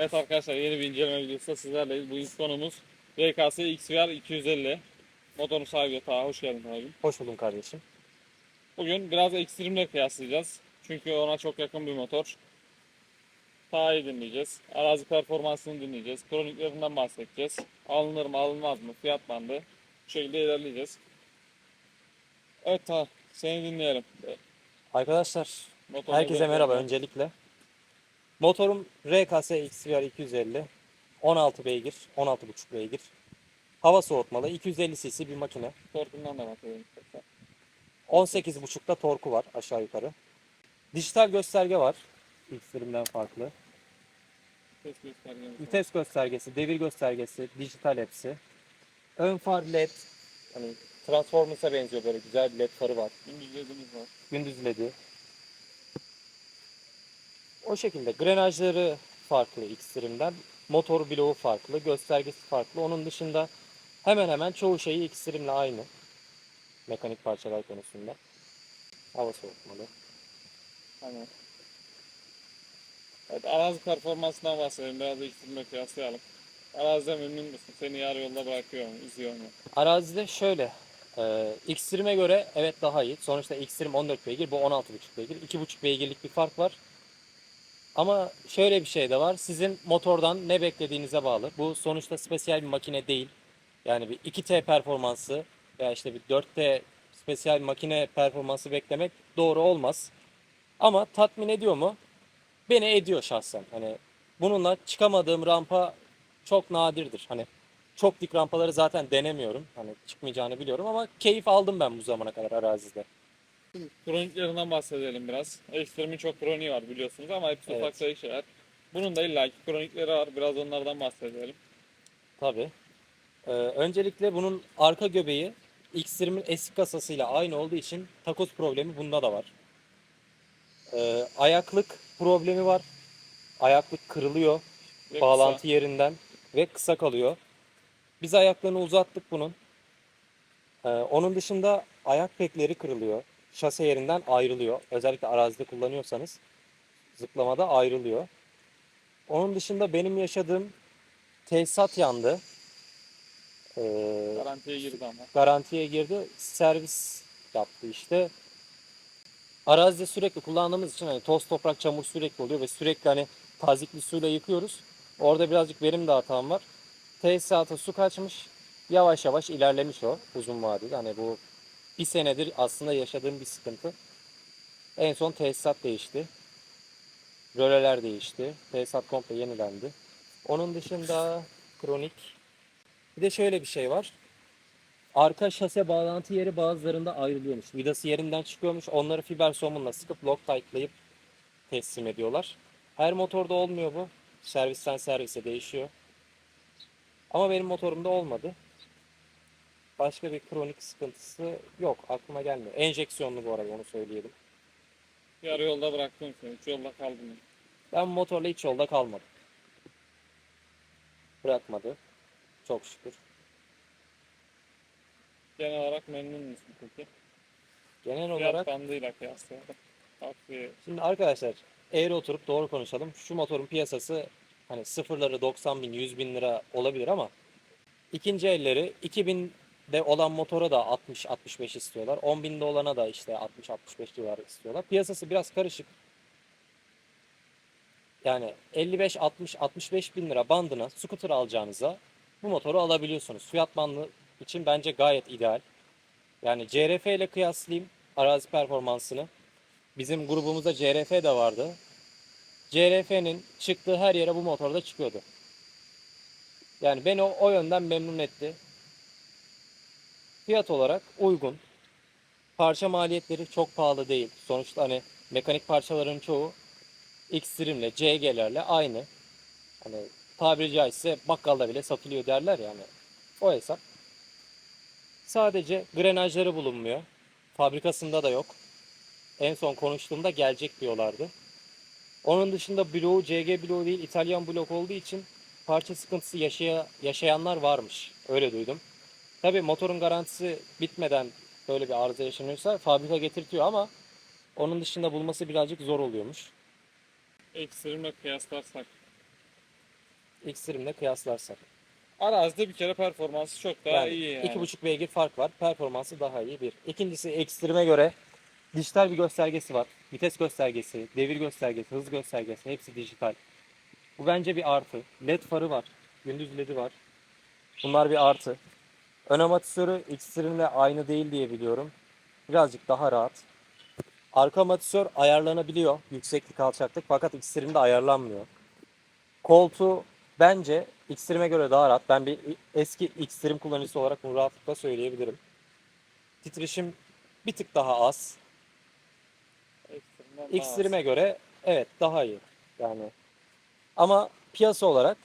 Evet arkadaşlar yeni bir inceleme videosunda sizlerleyiz. Bu konumuz VKS XVR 250. Motorun sahibi Taha. Hoş geldin abim. Hoş buldum kardeşim. Bugün biraz ekstremle kıyaslayacağız. Çünkü ona çok yakın bir motor. Taha'yı dinleyeceğiz. Arazi performansını dinleyeceğiz. Kroniklerinden bahsedeceğiz. Alınır mı alınmaz mı? Fiyat bandı. Bu şekilde ilerleyeceğiz. Evet Taha. Seni dinleyelim. Arkadaşlar Motorunu herkese merhaba öncelikle. Motorum RKS XVR 250. 16 beygir, 16,5 beygir. Hava soğutmalı, 250 cc bir makine. Torkundan da bahsedelim. 18,5'da torku var aşağı yukarı. Dijital gösterge var. Xtreme'den farklı. Ses göstergemiz var. Vites göstergesi, devir göstergesi, dijital hepsi. Ön far led. Hani Transformers'a benziyor böyle güzel bir led farı var. Gündüz ledimiz var. gündüz ledi. O şekilde grenajları farklı Xtreme'den. Motor bloğu farklı, göstergesi farklı. Onun dışında hemen hemen çoğu şeyi Xtreme'le aynı. Mekanik parçalar konusunda. Hava soğutmalı. Tamam. Evet, arazi performansından bahsedelim. Biraz da ikisini kıyaslayalım. Arazide memnun musun? Seni yarı yolda bırakıyor mu? Üzüyor mu? Arazide şöyle. E, Xtreme'e göre evet daha iyi. Sonuçta Xtreme 14 beygir, bu 16,5 beygir. 2,5 beygirlik bir fark var. Ama şöyle bir şey de var. Sizin motordan ne beklediğinize bağlı. Bu sonuçta spesiyel bir makine değil. Yani bir 2T performansı veya işte bir 4T spesiyel makine performansı beklemek doğru olmaz. Ama tatmin ediyor mu? Beni ediyor şahsen. Hani bununla çıkamadığım rampa çok nadirdir. Hani çok dik rampaları zaten denemiyorum. Hani çıkmayacağını biliyorum ama keyif aldım ben bu zamana kadar arazide. Kroniklerinden bahsedelim biraz. Ekstremin çok kroniği var biliyorsunuz ama hepsi Evet. ufak sayı şeyler. Bunun da illaki kronikleri var. Biraz onlardan bahsedelim. Tabii. Ee, öncelikle bunun arka göbeği X20'in eski kasasıyla aynı olduğu için takoz problemi bunda da var. Ee, ayaklık problemi var. Ayaklık kırılıyor Ve bağlantı yerinden ve kısa kalıyor. Biz ayaklarını uzattık bunun. Ee, onun dışında ayak pekleri kırılıyor. Şase yerinden ayrılıyor. Özellikle arazide kullanıyorsanız zıplamada ayrılıyor. Onun dışında benim yaşadığım tesisat yandı. Ee, garantiye girdi ama. garantiye girdi. Servis yaptı işte. Arazide sürekli kullandığımız için hani toz toprak çamur sürekli oluyor ve sürekli hani tazikli suyla yıkıyoruz. Orada birazcık benim de hatam var. Tesisata su kaçmış. Yavaş yavaş ilerlemiş o uzun vadede. Hani bu bir senedir aslında yaşadığım bir sıkıntı. En son tesisat değişti. Röleler değişti. Tesisat komple yenilendi. Onun dışında kronik. Bir de şöyle bir şey var. Arka şase bağlantı yeri bazılarında ayrılıyormuş. Vidası yerinden çıkıyormuş. Onları fiber somunla sıkıp Loctite'layıp teslim ediyorlar. Her motorda olmuyor bu. Servisten servise değişiyor. Ama benim motorumda olmadı. Başka bir kronik sıkıntısı yok. Aklıma gelmiyor. Enjeksiyonlu bu arada onu söyleyelim. Yarı yolda bıraktım seni. Üç yolda kaldım. Ben motorla hiç yolda kalmadım. Bırakmadı. Çok şükür. Genel olarak memnun musun peki? Genel Fiyat olarak bandıyla kıyaslayalım. Takviye. Şimdi arkadaşlar eğri oturup doğru konuşalım. Şu motorun piyasası hani sıfırları 90 bin 100 bin lira olabilir ama ikinci elleri 2000'de olan motora da 60-65 istiyorlar. 10 binde olana da işte 60-65 civarı istiyorlar. Piyasası biraz karışık. Yani 55-60-65 bin lira bandına scooter alacağınıza bu motoru alabiliyorsunuz. Fiyat için bence gayet ideal. Yani CRF ile kıyaslayayım arazi performansını. Bizim grubumuzda CRF de vardı. CRF'nin çıktığı her yere bu motorda çıkıyordu. Yani beni o, o yönden memnun etti. Fiyat olarak uygun. Parça maliyetleri çok pahalı değil. Sonuçta hani mekanik parçaların çoğu Xtreme'le, CG'lerle aynı. Hani tabiri caizse bakkalda bile satılıyor derler yani. O hesap. Sadece grenajları bulunmuyor. Fabrikasında da yok. En son konuştuğumda gelecek diyorlardı. Onun dışında bloğu CG bloğu değil İtalyan blok olduğu için parça sıkıntısı yaşaya, yaşayanlar varmış. Öyle duydum. Tabi motorun garantisi bitmeden böyle bir arıza yaşanıyorsa fabrika getirtiyor ama onun dışında bulması birazcık zor oluyormuş. Ekstremle kıyaslarsak Xtreme'le kıyaslarsak. Arazide bir kere performansı çok daha Yani iyi yani. iki buçuk beygir fark var. Performansı daha iyi bir. İkincisi Extreme'e göre dijital bir göstergesi var. Vites göstergesi, devir göstergesi, hız göstergesi hepsi dijital. Bu bence bir artı. LED farı var. Gündüz LED'i var. Bunlar bir artı. Ön amortisörü Xtreme'le aynı değil diye biliyorum. Birazcık daha rahat. Arka amortisör ayarlanabiliyor. Yükseklik alçaklık fakat Xtreme'de ayarlanmıyor. Koltuğu bence Xtreme'e göre daha rahat. Ben bir eski Xtreme kullanıcısı olarak bunu rahatlıkla söyleyebilirim. Titreşim bir tık daha az. Xtreme'e göre evet daha iyi. Yani ama piyasa olarak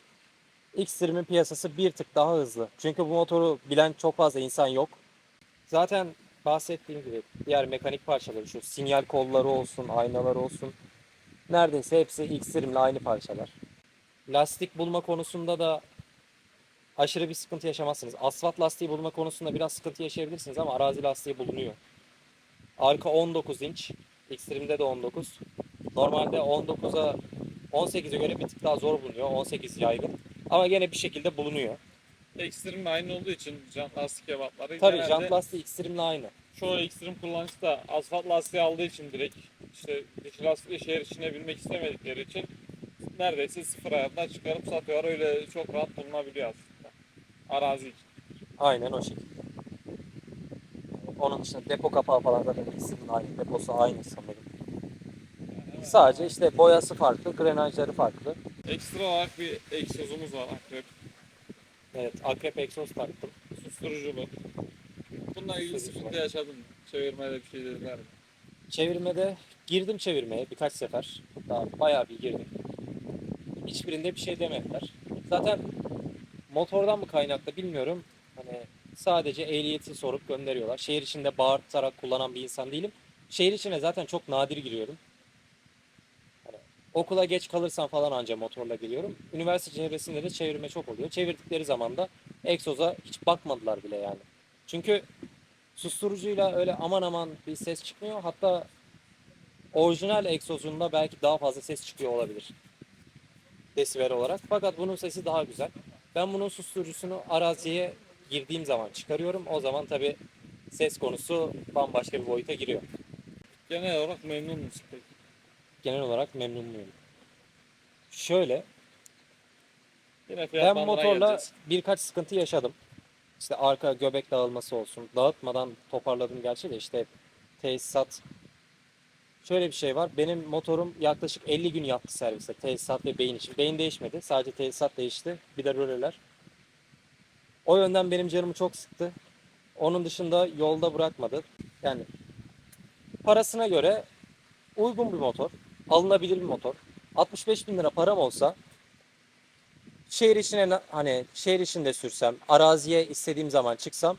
Xtreme'in piyasası bir tık daha hızlı. Çünkü bu motoru bilen çok fazla insan yok. Zaten bahsettiğim gibi diğer mekanik parçaları şu sinyal kolları olsun, aynalar olsun. Neredeyse hepsi Xtreme'le aynı parçalar. Lastik bulma konusunda da aşırı bir sıkıntı yaşamazsınız. Asfalt lastiği bulma konusunda biraz sıkıntı yaşayabilirsiniz ama arazi lastiği bulunuyor. Arka 19 inç. Xtreme'de de 19. Normalde 19'a 18'e göre bir tık daha zor bulunuyor. 18 yaygın. Ama gene bir şekilde bulunuyor. Ekstrem aynı olduğu için jant lastik ebatları Tabii genelde jant lastiği Xtreme'le aynı. çoğu ekstrem kullanıcı da asfalt lastiği aldığı için direkt işte dişi lastikle şehir içine binmek istemedikleri için neredeyse sıfır ayardan çıkarıp satıyorlar. Öyle çok rahat bulunabiliyor aslında. Arazi için. Aynen o şekilde. Onun dışında depo kapağı falan zaten Xtreme'in aynı. Deposu aynı sanırım. Yani Sadece işte boyası farklı, grenajları farklı. Ekstra olarak bir egzozumuz var akrep. Evet, akrep egzoz taktım. Susturuculu. Bununla ilgili Susturucu sıkıntı yaşadın mı? Çevirmede bir şey dediler mi? Çevirmede girdim çevirmeye birkaç sefer. Daha bayağı bir girdim. Hiçbirinde bir şey demediler. Zaten motordan mı kaynaklı bilmiyorum. Hani sadece ehliyeti sorup gönderiyorlar. Şehir içinde bağırtarak kullanan bir insan değilim. Şehir içine zaten çok nadir giriyorum. Okula geç kalırsam falan anca motorla geliyorum. Üniversite çevresinde de çevirme çok oluyor. Çevirdikleri zaman da egzoza hiç bakmadılar bile yani. Çünkü susturucuyla öyle aman aman bir ses çıkmıyor. Hatta orijinal egzozunda belki daha fazla ses çıkıyor olabilir. Desibel olarak. Fakat bunun sesi daha güzel. Ben bunun susturucusunu araziye girdiğim zaman çıkarıyorum. O zaman tabi ses konusu bambaşka bir boyuta giriyor. Genel olarak memnun musun peki? Genel olarak memnun muyum? Şöyle, Yine fiyat ben bandına motorla geleceğiz. birkaç sıkıntı yaşadım. İşte arka göbek dağılması olsun. Dağıtmadan toparladım gerçi de işte tesisat. Şöyle bir şey var. Benim motorum yaklaşık 50 gün yattı serviste. Tesisat ve beyin için. Beyin değişmedi. Sadece tesisat değişti. Bir de röleler. O yönden benim canımı çok sıktı. Onun dışında yolda bırakmadı. Yani parasına göre uygun bir motor. Alınabilir bir motor. 65 bin lira param olsa şehir içine hani şehir içinde sürsem, araziye istediğim zaman çıksam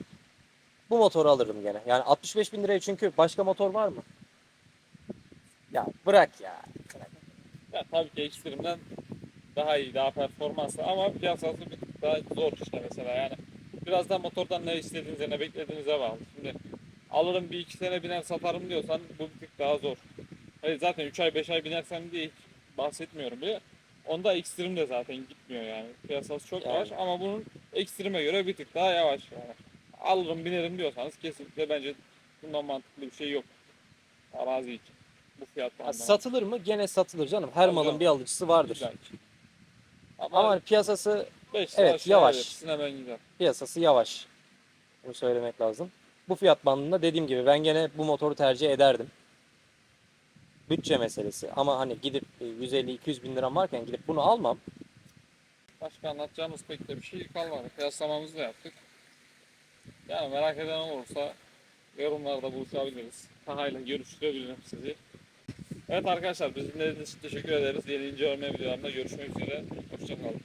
bu motoru alırım gene. Yani 65 bin liraya çünkü başka motor var mı? Ya bırak ya. Ya, tabii ki ekstremden daha iyi, daha performanslı ama piyasası bir daha zor işte mesela yani. Biraz da motordan ne istediğinize, ne beklediğinize bağlı. Şimdi alırım bir iki sene biner satarım diyorsan bu bir tık daha zor. Hayır zaten 3 ay 5 ay binersen diye hiç bahsetmiyorum bile. Onda ekstrem de zaten gitmiyor yani. Piyasası çok Yani. yavaş ama bunun ekstreme göre bir tık daha yavaş yani. Alırım binerim diyorsanız kesinlikle bence bundan mantıklı bir şey yok. Arazi için. Bu fiyat Ya bandına. satılır mı? Gene satılır canım. Her Tabii malın canım. bir alıcısı vardır. Ki. Ama, Ama hani piyasası 5 evet, yavaş. Hepsine hemen gider. piyasası yavaş. Bunu söylemek lazım. Bu fiyat bandında dediğim gibi ben gene bu motoru tercih ederdim. Bütçe meselesi. Ama hani gidip e, 150-200 bin liram varken gidip bunu almam. Başka anlatacağımız pek de bir şey kalmadı. Kıyaslamamızı da yaptık. Yani merak eden olursa yorumlarda buluşabiliriz. Tahayla görüştürebilirim sizi. Evet arkadaşlar bizimle dinlediğiniz için teşekkür ederiz. Yeni inceleme videolarında görüşmek üzere. Hoşçakalın.